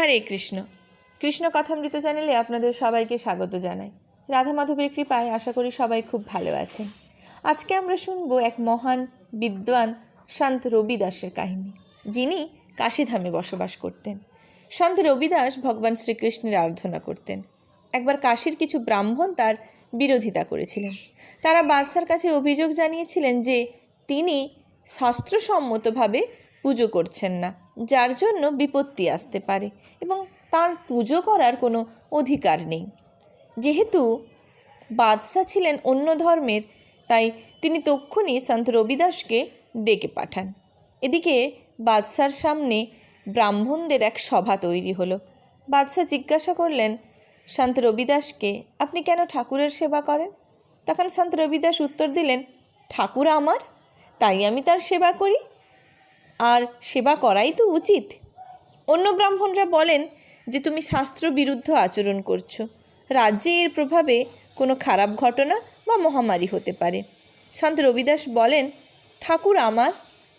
হরে কৃষ্ণ। কৃষ্ণ কথামৃত চ্যানেলে আপনাদের সবাইকে স্বাগত জানাই। রাধা মাধবের কৃপায় আশা করি সবাই খুব ভালো আছেন। আজকে আমরা শুনব এক মহান, বিদ্বান সন্ত রবিদাসের কাহিনী। যিনি কাশীধামে বসবাস করতেন। সন্ত রবিদাস ভগবান শ্রীকৃষ্ণের আরাধনা করতেন। একবার কাশীর কিছু ব্রাহ্মণ তার বিরোধিতা করেছিলেন। তারা বাদশার কাছে অভিযোগ জানিয়েছিলেন যে তিনি শাস্ত্রসম্মতভাবে পুজো করছেন না। যার জন্য বিপত্তি আসতে পারে এবং তার পুজো করার কোনো অধিকার নেই। যেহেতু বাদশাহ ছিলেন অন্য ধর্মের, তাই তিনি তক্ষুনি সন্ত রবিদাসকে ডেকে পাঠান। এদিকে বাদশার সামনে ব্রাহ্মণদের এক সভা তৈরি হলো। বাদশাহ জিজ্ঞাসা করলেন, সন্ত রবিদাসকে আপনি কেন ঠাকুরের সেবা করেন? তখন সন্ত রবিদাস উত্তর দিলেন, ঠাকুর আমার, তাই আমি তার সেবা করি। আর সেবা করাই তো উচিত। অন্য ব্রাহ্মণরা বলেন যে তুমি শাস্ত্র বিরুদ্ধ আচরণ করছ। রাজ্যে এর প্রভাবে কোনো খারাপ ঘটনা বা মহামারী হতে পারে। সন্ত রবিদাস বলেন, ঠাকুর আমার,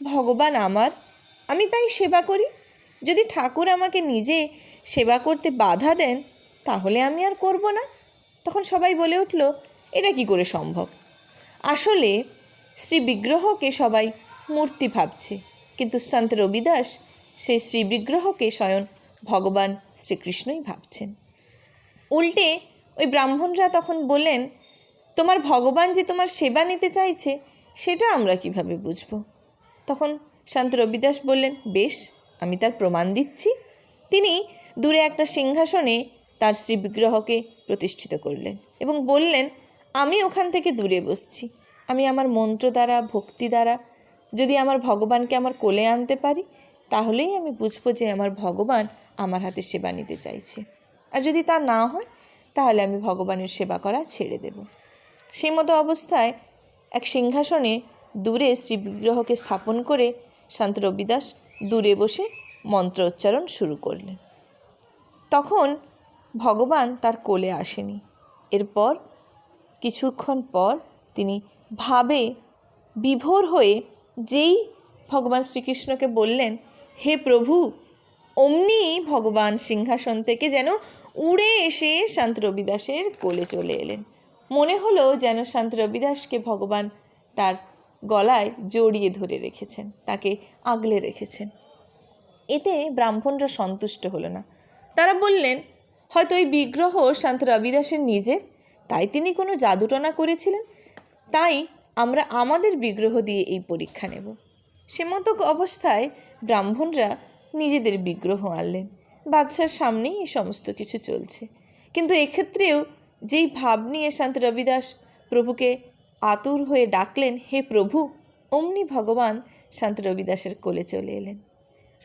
ভগবান আমার, আমি তাই সেবা করি। যদি ঠাকুর আমাকে নিজে সেবা করতে বাধা দেন, তাহলে আমি আর করব না। তখন সবাই বলে উঠল, এটা কি করে সম্ভব? আসলে শ্রী বিগ্রহকে সবাই মূর্তি ভাবছে। কিন্তু সন্ত রবিদাস সেই শ্রী বিগ্রহকে স্বয়ং ভগবান শ্রীকৃষ্ণই ভাবছেন। উল্টে ওই ব্রাহ্মণরা তখন বললেন, তোমার ভগবান যে তোমার সেবা নিতে চাইছে, সেটা আমরা কীভাবে বুঝব? তখন শান্ত রবিদাস বললেন, বেশ, আমি তার প্রমাণ দিচ্ছি। তিনি দূরে একটা সিংহাসনে তার শ্রীবিগ্রহকে প্রতিষ্ঠিত করলেন এবং বললেন, আমি ওখান থেকে দূরে বসছি। আমি আমার মন্ত্র দ্বারা, ভক্তি দ্বারা যদি আমার ভগবানকে আমার কোলে আনতে পারি, তাহলেই আমি বুঝব যে আমার ভগবান আমার হাতে সেবা নিতে চাইছে। আর যদি তা না হয়, তাহলে আমি ভগবানের সেবা করা ছেড়ে দেব। সেই মতো অবস্থায় এক সিংহাসনে দূরে শ্রী বিগ্রহকে স্থাপন করে শান্ত রবিদাস দূরে বসে মন্ত্র উচ্চারণ শুরু করলেন। তখন ভগবান তার কোলে আসেনি। এরপর কিছুক্ষণ পর তিনি ভাবে বিভোর হয়ে যেই ভগবান শ্রীকৃষ্ণকে বললেন, হে প্রভু, অমনি ভগবান সিংহাসন থেকে যেন উড়ে এসে শান্ত রবিদাসের কোলে চলে এলেন। মনে হলো যেন শান্ত রবিদাসকে ভগবান তার গলায় জড়িয়ে ধরে রেখেছেন, তাকে আগলে রেখেছেন। এতে ব্রাহ্মণরা সন্তুষ্ট হলো না। তারা বললেন, হয়তো এই বিগ্রহ শান্ত রবিদাসের নিজের, তাই তিনি কোনো জাদুটনা করেছিলেন? তাই আমরা আমাদের বিগ্রহ দিয়ে এই পরীক্ষা নেব। সে মতো অবস্থায় ব্রাহ্মণরা নিজেদের বিগ্রহ আনলেন। বাদশার সামনেই এই সমস্ত কিছু চলছে। কিন্তু এক্ষেত্রেও যেই ভাব নিয়ে শান্ত রবিদাস প্রভুকে আতুর হয়ে ডাকলেন, হে প্রভু! অমনি ভগবান শান্ত রবিদাসের কোলে চলে এলেন।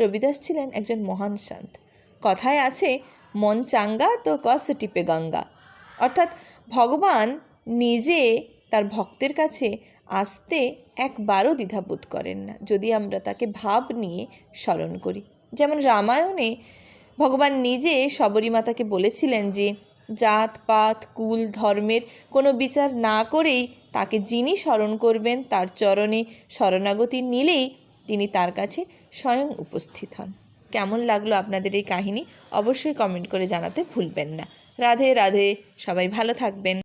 রবিদাস ছিলেন একজন মহান শান্ত। কথায় আছে, মন চাঙ্গা তো কস টিপে গঙ্গা। অর্থাৎ ভগবান নিজে তার ভক্তের কাছে আসতে একবারও দ্বিধাবোধ করেন না, যদি আমরা তাকে ভাব নিয়ে স্মরণ করি। যেমন রামায়ণে ভগবান নিজে শবরীমাতাকে বলেছিলেন যে, জাত, পাত, কুল, ধর্মের কোনো বিচার না করেই তাকে যিনি স্মরণ করবেন, তার চরণে শরণাগতি নিলেই তিনি তার কাছে স্বয়ং উপস্থিত হন। কেমন লাগল আপনাদের এই কাহিনী? অবশ্যই কমেন্ট করে জানাতে ভুলবেন না। রাধে রাধে, সবাই ভালো থাকবেন।